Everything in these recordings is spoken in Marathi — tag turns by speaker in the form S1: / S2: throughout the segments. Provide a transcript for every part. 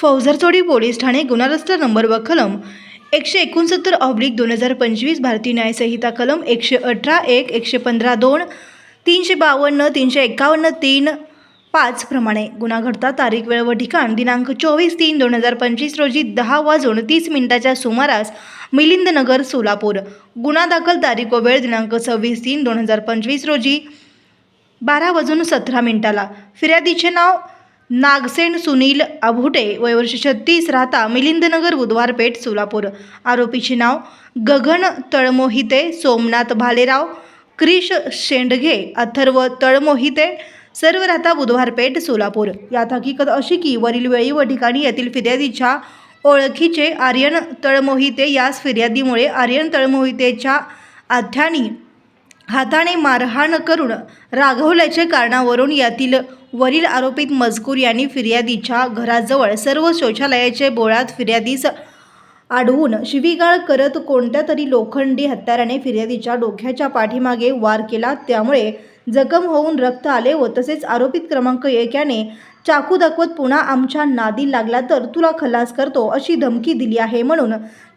S1: फौजरचोडी पोलीस ठाणे गुन्हा रस्ता नंबर व कलम एकशे एकोणसत्तर ऑब्लिक दोन हजार पंचवीस भारतीय न्यायसंहिता कलम एकशे अठरा एक एकशे पंधरा दोन तीनशे बावन्न तीनशे एकावन्न तीन पाच प्रमाणे गुन्हा घडता तारीख वेळ व ठिकाण दिनांक चोवीस तीन दोन हजार पंचवीस रोजी दहा वाजून तीस मिनिटाच्या सुमारास मिलिंदनगर सोलापूर. गुन्हा दाखल तारीख व वेळ दिनांक सव्वीस तीन दोन हजार पंचवीस रोजी बारा वाजून सतरा मिनिटाला. फिर्यादीचे नाव नागसेन सुनील अभुटे वयवर्ष छत्तीस राहता मिलिंदनगर बुधवार पेठ सोलापूर. आरोपीचे नाव गगन तळमोहिते सोमनाथ भालेराव क्रिश शेंडघे अथर्व तळमोहिते सर्व राहता बुधवार पेठ सोलापूर. यात हकीकत अशी की वरील वेळी व ठिकाणी येथील फिर्यादीच्या ओळखीचे आर्यन तळमोहिते यास फिर्यादीमुळे आर्यन तळमोहितेच्या अध्यानी हाताने मारहाण करून रागवल्याच्या कारणावरून यातील वरील आरोपित मजकूर यांनी फिर्यादीच्या घराजवळ सर्व शौचालयाचे बोळात फिर्यादीस अडवून शिवीगाळ करत कोणत्या तरी लोखंडी हत्याराने फिर्यादीच्या डोक्याच्या पाठीमागे वार केला त्यामुळे जखम होऊन रक्त आले व तसेच आरोपित क्रमांक एक याने चाकू दाखवत पुन्हा आमच्या नादी लागला तर तुला खलास करतो अशी धमकी दिली आहे म्हणून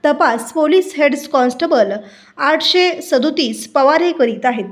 S1: तपास पोलीस हेड कॉन्स्टेबल आठशे सदोतीस पवार हे करीत आहेत.